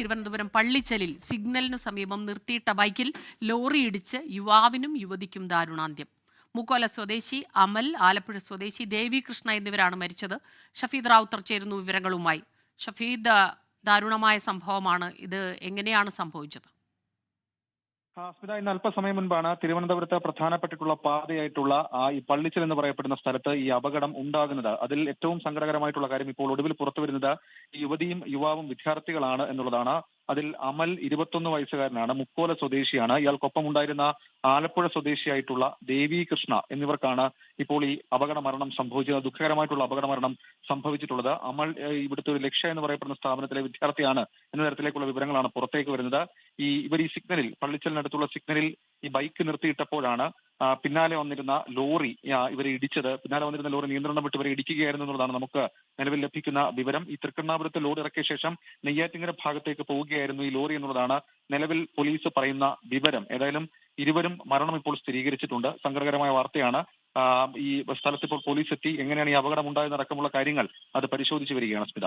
തിരുവനന്തപുരം പള്ളിച്ചലിൽ സിഗ്നലിനു സമീപം നിർത്തിയിട്ട ബൈക്കിൽ ലോറി ഇടിച്ച് യുവാവിനും യുവതിക്കും ദാരുണാന്ത്യം. മുക്കോല സ്വദേശി അമൽ ആലപ്പുഴ സ്വദേശി ദേവികൃഷ്ണ എന്നിവരാണ് മരിച്ചത്. ഷഫീദ് റാവുത്തർ ചേരുന്നു വിവരങ്ങളുമായി. ഷഫീദ് ദാരുണമായ സംഭവമാണ്. ഇത് എങ്ങനെയാണ് സംഭവിച്ചത്? സ്മിത ഇന്ന് അല്പസമയം മുൻപാണ് തിരുവനന്തപുരത്ത് പ്രധാനപ്പെട്ടിട്ടുള്ള പാതയായിട്ടുള്ള ആ ഈ പള്ളിച്ചൽ എന്ന് പറയപ്പെടുന്ന സ്ഥലത്ത് ഈ അപകടം ഉണ്ടാകുന്നത്. അതിൽ ഏറ്റവും സങ്കടകരമായിട്ടുള്ള കാര്യം ഇപ്പോൾ ഒടുവിൽ പുറത്തു വരുന്നത് ഈ യുവതിയും യുവാവും വിദ്യാർത്ഥികളാണ് എന്നുള്ളതാണ് അതിൽ അമൽ ഇരുപത്തൊന്ന് വയസ്സുകാരനാണ്. മുക്കോല സ്വദേശിയാണ്. ഇയാൾക്കൊപ്പം ഉണ്ടായിരുന്ന ആലപ്പുഴ സ്വദേശിയായിട്ടുള്ള ദേവി കൃഷ്ണ എന്നിവർക്കാണ് ഇപ്പോൾ ഈ അപകട മരണം സംഭവിച്ചത്. ദുഃഖകരമായിട്ടുള്ള അപകട മരണം സംഭവിച്ചിട്ടുള്ളത്. അമൽ ഇവിടുത്തെ ഒരു ലക്ഷ്യ എന്ന് പറയപ്പെടുന്ന സ്ഥാപനത്തിലെ വിദ്യാർത്ഥിയാണ് എന്ന തരത്തിലേക്കുള്ള വിവരങ്ങളാണ് പുറത്തേക്ക് വരുന്നത്. ഈ ഇവർ ഈ സിഗ്നലിൽ പള്ളിച്ചലിനടുത്തുള്ള സിഗ്നലിൽ ഈ ബൈക്ക് നിർത്തിയിട്ടപ്പോഴാണ് പിന്നാലെ വന്നിരുന്ന ലോറി ഇവരെ ഇടിച്ചത് പിന്നാലെ വന്നിരുന്ന ലോറി നിയന്ത്രണം വിട്ട് ഇവരെ ഇടിക്കുകയായിരുന്നു എന്നുള്ളതാണ് നമുക്ക് നിലവിൽ ലഭിക്കുന്ന വിവരം. ഈ തൃക്കണ്ണാപുരത്ത് ലോറി ഇറക്കിയ ശേഷം നെയ്യാറ്റിങ്ങര ഭാഗത്തേക്ക് പോവുകയായിരുന്നു ഈ ലോറി എന്നുള്ളതാണ് നിലവിൽ പോലീസ് പറയുന്ന വിവരം. ഏതായാലും ഇരുവരും മരണം ഇപ്പോൾ സ്ഥിരീകരിച്ചിട്ടുണ്ട്. സങ്കടകരമായ വാർത്തയാണ്. ഈ സ്ഥലത്ത് ഇപ്പോൾ പോലീസ് എത്തി. എങ്ങനെയാണ് ഈ അപകടം ഉണ്ടായതടക്കമുള്ള കാര്യങ്ങൾ അത് പരിശോധിച്ചു വരികയാണ് സ്മിത.